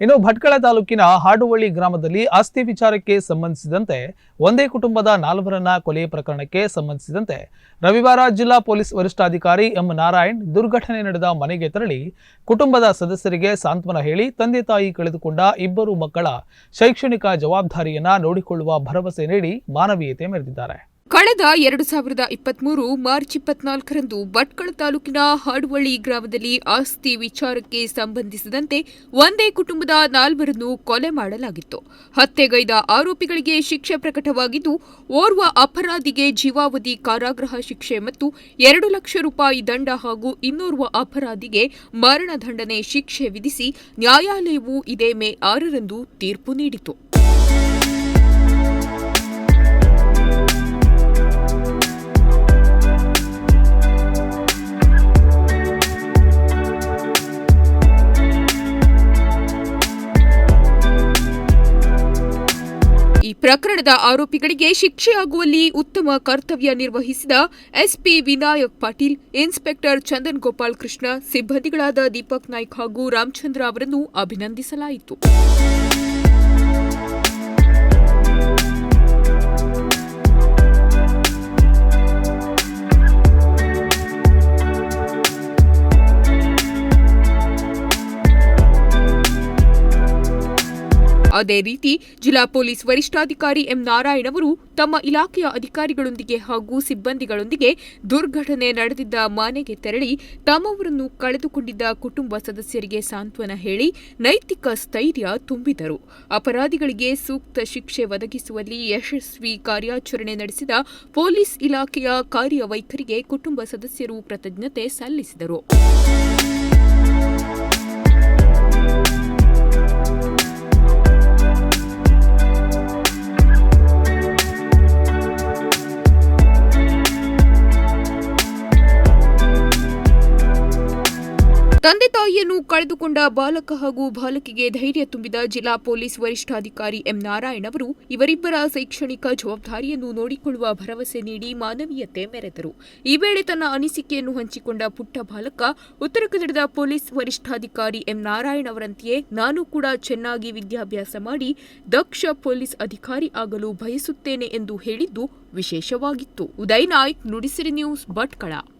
ಇನ್ನು ಭಟ್ಕಳ ತಾಲೂಕಿನ ಹಾಡುವಳ್ಳಿ ಗ್ರಾಮದಲ್ಲಿ ಆಸ್ತಿ ವಿಚಾರಕ್ಕೆ ಸಂಬಂಧಿಸಿದಂತೆ ಒಂದೇ ಕುಟುಂಬದ ನಾಲ್ವರನ್ನ ಕೊಲೆ ಪ್ರಕರಣಕ್ಕೆ ಸಂಬಂಧಿಸಿದಂತೆ ರವಿವಾರ ಜಿಲ್ಲಾ ಪೊಲೀಸ್ ವರಿಷ್ಠಾಧಿಕಾರಿ ಎಂ ನಾರಾಯಣ್ ದುರ್ಘಟನೆ ನಡೆದ ಮನೆಗೆ ತೆರಳಿ ಕುಟುಂಬದ ಸದಸ್ಯರಿಗೆ ಸಾಂತ್ವನ ಹೇಳಿ ತಂದೆ ತಾಯಿ ಕಳೆದುಕೊಂಡ ಇಬ್ಬರು ಮಕ್ಕಳ ಶೈಕ್ಷಣಿಕ ಜವಾಬ್ದಾರಿಯನ್ನ ನೋಡಿಕೊಳ್ಳುವ ಭರವಸೆ ನೀಡಿ ಮಾನವೀಯತೆ ಮೆರೆದಿದ್ದಾರೆ. ಕಳೆದ ಎರಡು ಸಾವಿರದ ಇಪ್ಪತ್ಮೂರು ಮಾರ್ಚ್ ಇಪ್ಪತ್ನಾಲ್ಕರಂದು ಭಟ್ಕಳ ತಾಲೂಕಿನ ಹಾಡುವಳ್ಳಿ ಗ್ರಾಮದಲ್ಲಿ ಆಸ್ತಿ ವಿಚಾರಕ್ಕೆ ಸಂಬಂಧಿಸಿದಂತೆ ಒಂದೇ ಕುಟುಂಬದ ನಾಲ್ವರನ್ನು ಕೊಲೆ ಮಾಡಲಾಗಿತ್ತು. ಹತ್ಯೆಗೈದ ಆರೋಪಿಗಳಿಗೆ ಶಿಕ್ಷೆ ಪ್ರಕಟವಾಗಿದ್ದು, ಓರ್ವ ಅಪರಾಧಿಗೆ ಜೀವಾವಧಿ ಕಾರಾಗೃಹ ಶಿಕ್ಷೆ ಮತ್ತು ಎರಡು ಲಕ್ಷ ರೂಪಾಯಿ ದಂಡ ಹಾಗೂ ಇನ್ನೋರ್ವ ಅಪರಾಧಿಗೆ ಮರಣದಂಡನೆ ಶಿಕ್ಷೆ ವಿಧಿಸಿ ನ್ಯಾಯಾಲಯವು ಇದೇ ಮೇ ಆರರಂದು ತೀರ್ಪು ನೀಡಿತು. ಪ್ರಕರಣದ ಆರೋಪಿಗಳಿಗೆ ಶಿಕ್ಷೆಯಾಗುವಲ್ಲಿ ಉತ್ತಮ ಕರ್ತವ್ಯ ನಿರ್ವಹಿಸಿದ ಎಸ್ಪಿ ವಿನಾಯಕ್ ಪಾಟೀಲ್, ಇನ್ಸ್ಪೆಕ್ಟರ್ ಚಂದನ್ ಗೋಪಾಲ್ ಕೃಷ್ಣ, ಸಿಬ್ಬಂದಿಗಳಾದ ದೀಪಕ್ ನಾಯ್ಕ್ ಹಾಗೂ ರಾಮಚಂದ್ರ ಅವರನ್ನು ಅಭಿನಂದಿಸಲಾಯಿತು. ಅದೇ ರೀತಿ ಜಿಲ್ಲಾ ಪೊಲೀಸ್ ವರಿಷ್ಠಾಧಿಕಾರಿ ಎಂ ನಾರಾಯಣ್ ಅವರು ತಮ್ಮ ಇಲಾಖೆಯ ಅಧಿಕಾರಿಗಳೊಂದಿಗೆ ಹಾಗೂ ಸಿಬ್ಬಂದಿಗಳೊಂದಿಗೆ ದುರ್ಘಟನೆ ನಡೆದಿದ್ದ ಮನೆಗೆ ತೆರಳಿ ತಮ್ಮವರನ್ನು ಕಳೆದುಕೊಂಡಿದ್ದ ಕುಟುಂಬ ಸದಸ್ಯರಿಗೆ ಸಾಂತ್ವನ ಹೇಳಿ ನೈತಿಕ ಸ್ಥೈರ್ಯ ತುಂಬಿದರು. ಅಪರಾಧಿಗಳಿಗೆ ಸೂಕ್ತ ಶಿಕ್ಷೆ ಒದಗಿಸುವಲ್ಲಿ ಯಶಸ್ವಿ ಕಾರ್ಯಾಚರಣೆ ನಡೆಸಿದ ಪೊಲೀಸ್ ಇಲಾಖೆಯ ಕಾರ್ಯವೈಖರಿಗೆ ಕುಟುಂಬ ಸದಸ್ಯರು ಕೃತಜ್ಞತೆ ಸಲ್ಲಿಸಿದರು. ತಂದೆ ತಾಯಿಯನ್ನು ಕಳೆದುಕೊಂಡ ಬಾಲಕ ಹಾಗೂ ಬಾಲಕಿಗೆ ಧೈರ್ಯ ತುಂಬಿದ ಜಿಲ್ಲಾ ಪೊಲೀಸ್ ವರಿಷ್ಠಾಧಿಕಾರಿ ಎಂ ನಾರಾಯಣ್ ಅವರು ಇವರಿಬ್ಬರ ಶೈಕ್ಷಣಿಕ ಜವಾಬ್ದಾರಿಯನ್ನು ನೋಡಿಕೊಳ್ಳುವ ಭರವಸೆ ನೀಡಿ ಮಾನವೀಯತೆ ಮೆರೆದರು. ಈ ವೇಳೆ ತನ್ನ ಅನಿಸಿಕೆಯನ್ನು ಹಂಚಿಕೊಂಡ ಪುಟ್ಟ ಬಾಲಕ, ಉತ್ತರ ಕನ್ನಡದ ಪೊಲೀಸ್ ವರಿಷ್ಠಾಧಿಕಾರಿ ಎಂ ನಾರಾಯಣ್ ಅವರಂತೆಯೇ ನಾನು ಕೂಡ ಚೆನ್ನಾಗಿ ವಿದ್ಯಾಭ್ಯಾಸ ಮಾಡಿ ದಕ್ಷ ಪೊಲೀಸ್ ಅಧಿಕಾರಿ ಆಗಲು ಬಯಸುತ್ತೇನೆ ಎಂದು ಹೇಳಿದ್ದು ವಿಶೇಷವಾಗಿತ್ತು. ಉದಯ್ ನಾಯ್ಕ್, ನುಡಿಸಿರಿ ನ್ಯೂಸ್, ಭಟ್ಕಳ.